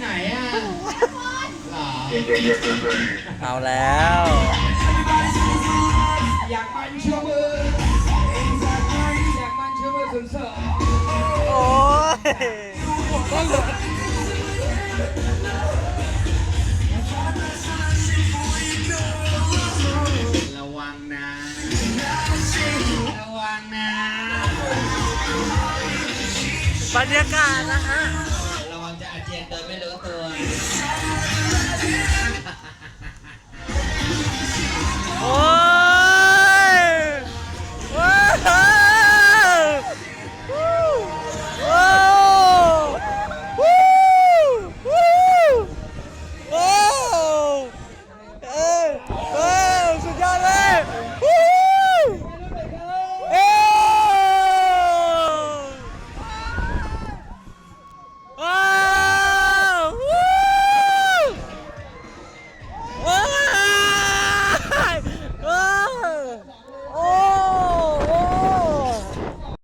ไหนอะหรอเอาแล้ว อยากมันชูมืออยากมันชูมือสุดเสอโอ้ยระวังนะ ระวังนะ บรรยากาศนะฮะ แต่ไ